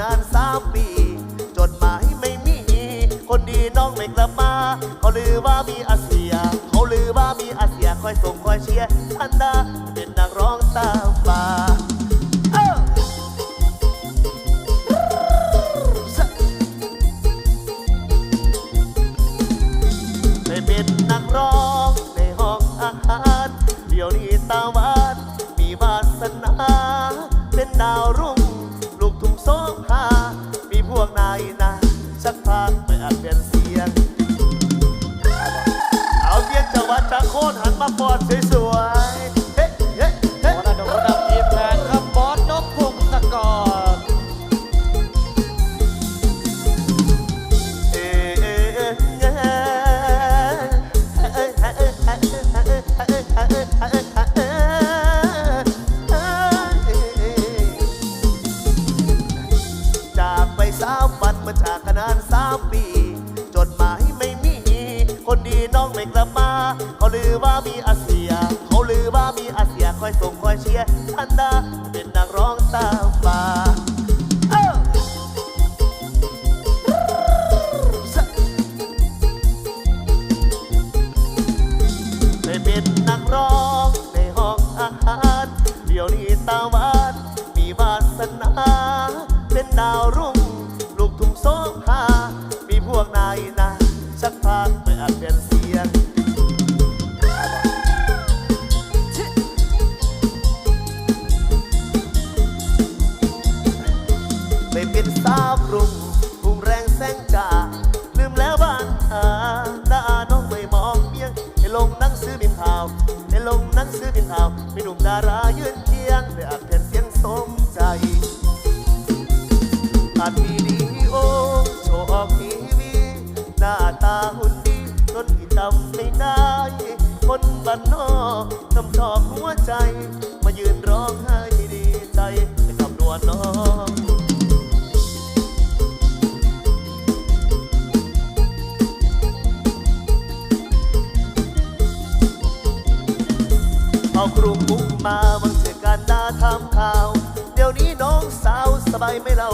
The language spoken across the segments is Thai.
นานสามปี จดหมายไม่มี คนดีน้องไม่กลับมา เขาลือว่ามีอาเซีย เขาลือว่ามีอาเซียคอยส่งคอยเชียร์ทันดาเป็นนักร้องตามฟ้าเป็นนักร้องในห้องอาหารเดี๋ยวนี้ตาวานมีวาสนา เป็นดาวรุ่ง สุภา มีพวกนายนะสักพักไม่อาจเปลี่ยนเสียง เอาเบี้ยจังหวัดจังโคนหันมาปอดสวย นนานสามปี จดหมายไม่มี คนดีน้องไม่กลับมาเขาลือว่ามีอาเซีย เขาลือว่ามีอาเซียคอยส่งคอยเชียร์ฉันดานได้ ไปอัดเป็นเสียงไม่เป็นสาวกรุงพุ่งแรงแสงจ้าลืมแล้วบ้านอาหน้าน้องไม่มองเพียงให้ลงหนังสือบินข่าวให้ลงหนังสือบินข่าวมีหนุ่มดารายืนเคียงได้อัดแผ่นเสียงสมใจอัดวีดี คนบ้านนอกทำชอบหัวใจ มายืนร้องไห้ดีใจในคำนวณน้องเอากรุงมุกมาบังเจอการดาทำข่าว เดี๋ยวนี้น้องสาวสบายไม่เล่า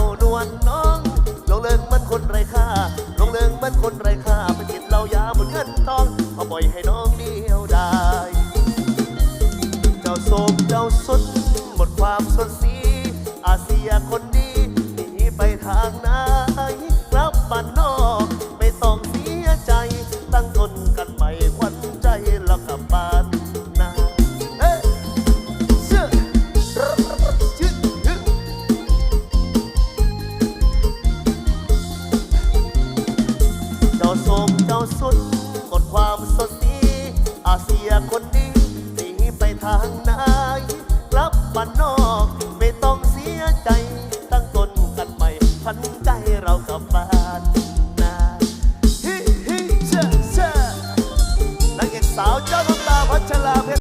ทาง